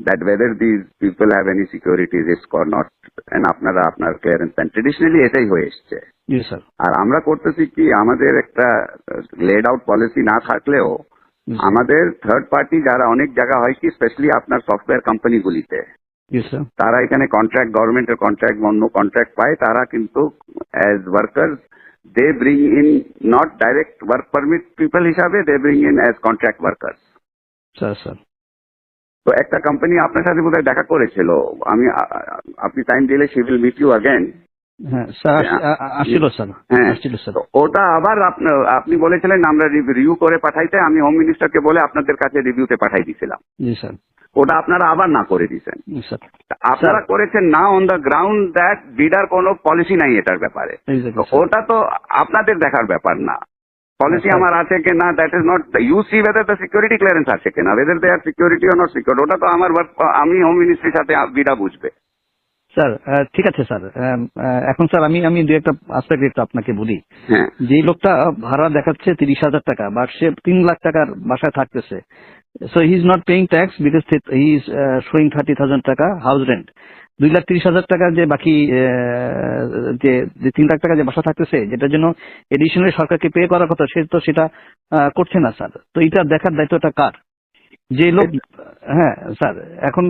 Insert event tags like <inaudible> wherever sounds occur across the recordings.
that whether these people have any security risk or not and আপনারা আপনার clearance দেন traditionally এটাই হয়ে এসছে। আর আমরা করতেছি কি আমাদের একটা লেড আউট পলিসি না থাকলেও আমাদের থার্ড পার্টি যারা অনেক জায়গা হয় কি স্পেশালি আপনার সফটওয়্যার কোম্পানিগুলিতে তারা এখানে কন্ট্রাক্ট গভর্নমেন্টের কন্ট্রাক্ট অন্য কন্ট্রাক্ট পায় তারা কিন্তু as worker they bring in not direct work permit people হিসাবে they bring in as contract worker sir sir তো একটা কোম্পানি আপনার সাথে বোধহয় দেখা করেছিল। আমি আপনি টাইম দিলে she will meet you again ওটা আবার আপনি বলেছিলেন আমরা রিভিউ করে পাঠাইতে। আমি হোম মিনিস্টারকে বলে আপনাদের কাছে রিভিউতে পাঠাই দিয়েছিলাম ওটা আপনারা আবার না করে দিয়েছেন আপনারা করেছেন না on the ground that bidder কোনো পলিসি নাই এটার ব্যাপারে. ওটা তো আপনাদের দেখার ব্যাপার না। পলিসি। আমার আছে কি না that is not you see whether the security clearance আছে কিনা whether they are security or not secure ওটা তো আমার আমি হোম মিনিস্ট্রির সাথে বিডা বুঝবে। স্যার ঠিক আছে স্যার এখন স্যার আমি আমি দু একটা আসপেক্ট একটু আপনাকে বলি। হ্যাঁ। যে লোকটা ভাড়া দেখাচ্ছে তিরিশ হাজার টাকা বা সে তিন লাখ টাকার বাসায় থাকতেছে। So he is not paying tax because he is showing thirty thousand taka house rent দুই লাখ তিরিশ হাজার টাকা যে বাকি যে যে তিন লাখ টাকা যে বাসা থাকতেছে যেটার জন্য এডিশনাল সরকারকে পে করার কথা সে তো সেটা করছে না স্যার। তো এটা দেখার দায়িত্বটা কার? যে লোক হ্যাঁ স্যার এখন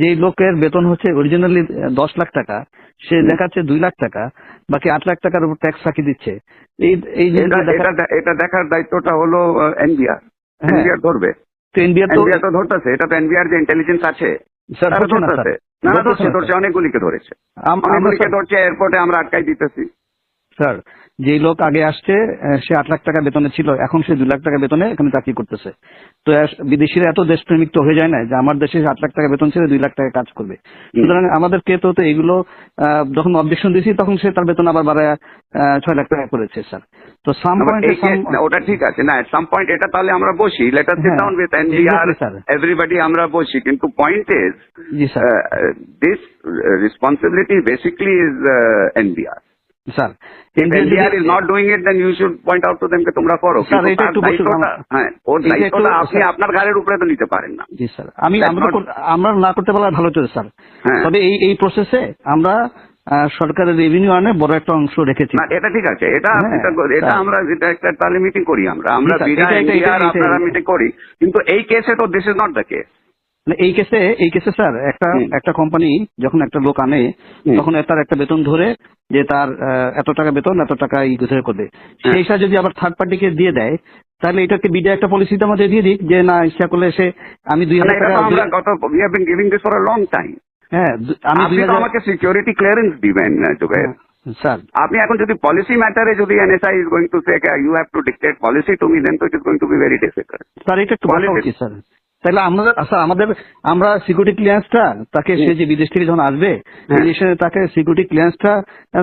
যে লোকের বেতন হচ্ছে অরিজিনালি দশ লাখ টাকা সে দেখাচ্ছে দুই লাখ টাকা বাকি আট লাখ টাকার উপর ট্যাক্স ফাঁকি দিচ্ছে। এই এই এটা দেখার দায়িত্বটা হলো এনবিআর হ্যাঁ। এনবিআর ধরবে। তো এনবিআর তো ধরতেছে এটা তো এনবিআর যে ইন্টেলিজেন্স আছে স্যার না ধরছে ধরছে। অনেকগুলিকে ধরেছে অনেকগুলিকে ধরছে এয়ারপোর্টে আমরা আটকাই দিতেছি। স্যার যে লোক আগে আসছে সে আট লাখ টাকা বেতনে ছিল এখন সে দু লাখ টাকা বেতনে এখানে চাকরি করতেছে। তো বিদেশিরা এত দেশপ্রেমিক তো হয়ে যায় না যে আমার দেশে আট লাখ টাকা বেতন ছিল দুই লাখ টাকা কাজ করবে। সুতরাং আমাদেরকে তো তো এগুলো যখন অবজেকশন দিয়েছি তখন সে তার বেতন আবার বাড়ায় ছয় লাখ টাকা করেছে স্যার। তো সাম পয়েন্টে ওটা ঠিক আছে। না সাম পয়েন্ট এটা তাহলে আমরা বসি। Let us sit down with NBR everybody আমরা বসি। কিন্তু point is G sir this responsibility basically is NBR sir If NBR is not doing it, then you should point out to them যে তোমরা করো। Sir, কিন্তু এটা একটু বসে দায়িত্বটা- আমার- হ্যাঁ ওর দায়িত্বটা আপনি আপনার ঘাড়ের উপরে তো নিতে পারেন না। জি স্যার। আমি আমরা আমরা না করতে পারলে ভালো হতো স্যার। হ্যাঁ। তবে এই এই প্রসেসে আমরা সরকারের রেভিনিউ আনে বড় একটা অংশ রেখেছি। না এটা ঠিক আছে। এটা হ্যাঁ, এটা আমরা এটা একটা তাহলে মিটিং করি আমরা। আমরা স্যার, বিনা আপনারা মিটিং করি। কিন্তু এই কেসে তো this is not the case এই কেসে এই কেসে স্যার একটা একটা কোম্পানি যখন একটা লোক আনে। তখন তার একটা বেতন ধরে যে তার এত টাকা বেতন এত টাকা ই ধরে করবে। হ্যাঁ। সেইটা যদি আবার থার্ড পার্টিকে দিয়ে দেয় তাহলে এটাকে বিডে একটা পলিসিতে আমাদের দিয়ে দিক? যে না ইচ্ছা করলে সে আমি দুই মানে হাজার টাকা আমরা গত we have been giving this for a long time হ্যাঁ আমি আপনি আমাকে সিকিউরিটি ক্লিয়ারেন্স দিবেন জুবের স্যার। আপনি এখন যদি পলিসি ম্যাটারে যদি NSI is going to say you have to dictate policy to me then তো it is going to be very difficult sir এটা একটু উচিত স্যার। তাহলে আমাদের স্যার আমাদের আমরা সিকিউরিটি ক্লিয়ারেন্সটা তাকে সে যে বিদেশ থেকে যখন আসবে হ্যাঁ। বিদেশে তাকে সিকিউরিটি ক্লিয়ারেন্সটা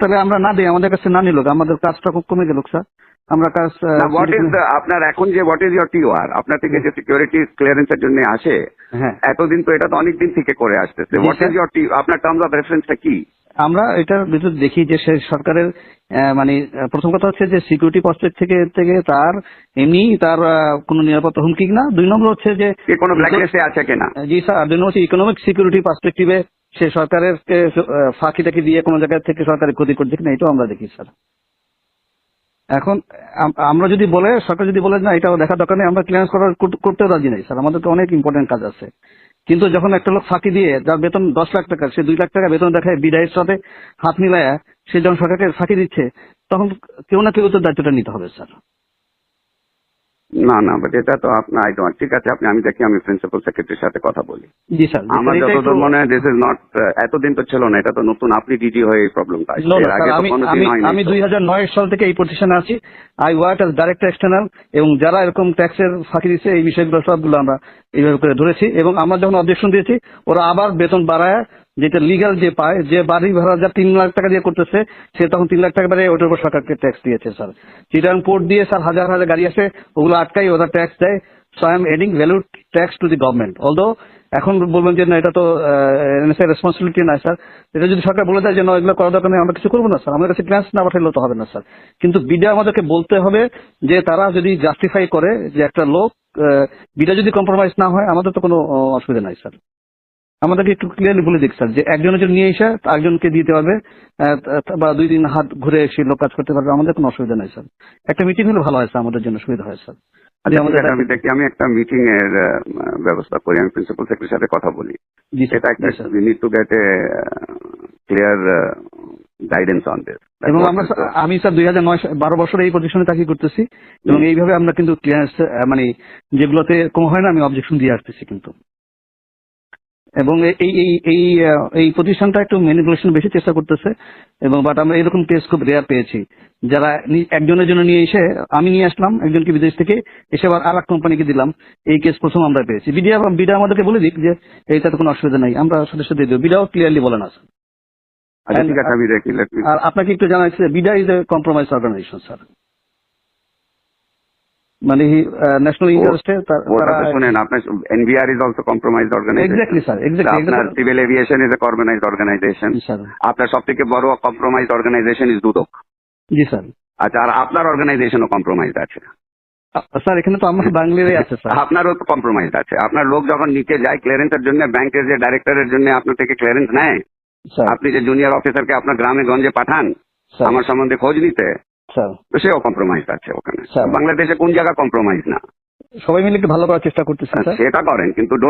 তাহলে আমরা না দিই আমাদের কাছে না নিল আমাদের কাজটা খুব কমে গেল স্যার। আমরা কাজ হোয়াট ইজ আপনার এখন যে হোয়াট ইজ ইয়োর টিওআর আপনার থেকে যে সিকিউরিটি ক্লিয়ারেন্সের জন্য আসে হ্যাঁ। এতদিন তো এটা তো অনেক দিন থেকে করে আসতেছে। What is. ইয়োর টি আপনার টার্মস অফ রেফারেন্সটা কি? আমরা এটার ভিতর দেখি যে সে সরকারের মানে প্রথম কথা হচ্ছে যে সিকিউরিটি প্রসপেক্ট থেকে থেকে তার এমনি তার কোনো নিরাপত্তা হুমকি না দুই নম্বর হচ্ছে যে কোনো ব্ল্যাকলিস্টে আছে কিনা। জি স্যার দুই নম্বর হচ্ছে ইকোনমিক সিকিউরিটি পার্সপেক্টিভে সে সরকারের ফাঁকি টাকি দিয়ে কোনো জায়গা থেকে সরকারের ক্ষতি করছে কিনা এটাও আমরা দেখি স্যার। এখন আমরা যদি বলে সরকার যদি বলে না এটাও দেখা দরকার নেই আমরা ক্লিয়ারেন্স করার কর- করতেও রাজি নেই স্যার। আমাদের তো অনেক ইম্পর্টেন্ট কাজ আছে। কিন্তু যখন একটা লোক ফাঁকি দিয়ে যার বেতন দশ লাখ টাকা, সে দুই লাখ টাকা বেতন দেখায় বিদায়ের সাথে হাত মিলায় সে যখন সরকারকে ফাঁকি দিচ্ছে, তখন কেউ না কেউ তো দায়িত্বটা নিতে হবে, স্যার। না না বাট এটা তো আপনার আই ডোন্ট ঠিক আছে আপনি আমি দেখি আমি প্রিন্সিপাল সেক্রেটারির সাথে কথা বলি। জি স্যার আমার যতদূর মনে হয় দিস ইজ নট এতদিন তো ছিল না এটা তো নতুন আপনি ডিজি হয়ে এই প্রবলেমটা এর আগে তো আমি কোনোদিন হয়নি। আমি তো। দুই হাজার নয় সাল থেকে এই প্রতিষ্ঠানে আছি। I work as director external এবং যারা এরকম ট্যাক্সের ফাঁকি দিচ্ছে এই বিষয়গুলো সবগুলো আমরা এইভাবে করে ধরেছি এবং আমরা যখন অবজেকশন দিয়েছি ওরা আবার বেতন বাড়ায় যেটা লিগাল যে পায়, যে বাড়ি ভাড়া যা তিন লাখ টাকা দিয়ে করতেছে, সে তখন তিন লাখ টাকা বাড়ে ওটার উপর সরকারকে ট্যাক্স দিয়েছে স্যার চিটাং পোর্ট দিয়ে স্যার হাজার হাজার গাড়ি আসে, ওগুলো আটকাই ওরা ট্যাক্স দেয় so I am adding value tax to the government although এখন বলবেন যে না, এটা তো রেসপন্সিবিলিটি না স্যার এটা যদি সরকার বলে দেয় যে না, এগুলো করা দরকার নেই, আমরা কিছু করব না স্যার আমাদের কাছে ক্লাস না পাঠাইলেও তো হবে না স্যার কিন্তু বিডা আমাদেরকে বলতে হবে যে তারা যদি জাস্টিফাই করে যে একটা লোক বিডা যদি কম্প্রোমাইজ না হয়, আমাদের তো কোনো, অসুবিধা নাই স্যার আমাদেরকে একটু ক্লিয়ারলি বলে দিক স্যার যে একজনের জন্য নিয়ে এসে আরেকজনকে দিতে হবে আহ, বা দুই দিন হাত ঘুরে এসে লোক কাজ করতে পারবে আমাদের কোনো অসুবিধা নাই স্যার একটা মিটিং হলে ভালো হয় স্যার আমাদের জন্য সুবিধা হয় স্যার আচ্ছা আমাদের আমি দেখি আমি একটা মিটিং এর ব্যবস্থা করি আমি প্রিন্সিপাল সেক্রেটারির সাথে কথা বলি। এটা একটা need to get a clear guidance on this এবং আমরা আমি স্যার দুই হাজার নয় বারো বছর এই পজিশনে চাকরি করতেছি। এবং এইভাবে আমরা কিন্তু ক্লিয়ারেন্স মানে যেগুলোতে কম হয় না আমি অবজেকশন দিয়ে আসতেছি কিন্তু। এবং এই এই এই এই প্রতিষ্ঠানটা একটু ম্যানিপুলেশন বেশি চেষ্টা করতেছে এবং বাট আমরা এরকম কেস খুব রেয়ার পেয়েছি। যারা একজনের জন্য নিয়ে এসে আমি নিয়ে আসলাম একজনকে বিদেশ থেকে এসে আবার আর এক কোম্পানিকে দিলাম এই কেস প্রথম আমরা পেয়েছি। বিডিয়া বিডা আমাদেরকে বলে দিক যে এইটাতে কোনো অসুবিধা নাই আমরা সাথে দিয়ে দেবো। বিডাও ক্লিয়ারলি বলে না আচ্ছা আর আপনাকে একটু জানাচ্ছি BIDA is a compromise organisation sir মানে ন্যাশনাল ইন্টারেস্টে ওটা তো শুনেন আপনার NBR is also compromise organisation exactly sir exactly আপনার civil aviation is a organised organisation sir আপনার সব থেকে বড় কম্প্রোমাইজ অর্গানাইজেশন ইজ দুদক। জি স্যার আচ্ছা আর আপনার অর্গানাইজেশনও কম্প্রোমাইজ আছে। স্যার এখানে তো আমার <laughs> বাংলারই আছে স্যার। আপনারও তো কম্প্রোমাইজ আছে। আপনার লোক যখন নিচে যায় ক্লিয়ারেন্সের জন্য ব্যাংকের যে ডাইরেক্টরের জন্য আপনার থেকে ক্লিয়ারেন্স নেয় স্যার। আপনি যে জুনিয়র অফিসারকে আপনার গ্রামে গঞ্জে পাঠান স্যার। আমার সম্বন্ধে খোঁজ নিতে স্যার তো সেও কম্প্রোমাইজ আছে ওখানে। বাংলাদেশে কোন জায়গা কম্প্রোমাইজ না। সবাই মিলে একটু ভালো করার চেষ্টা করতেছে স্যার। সেটা করেন কিন্তু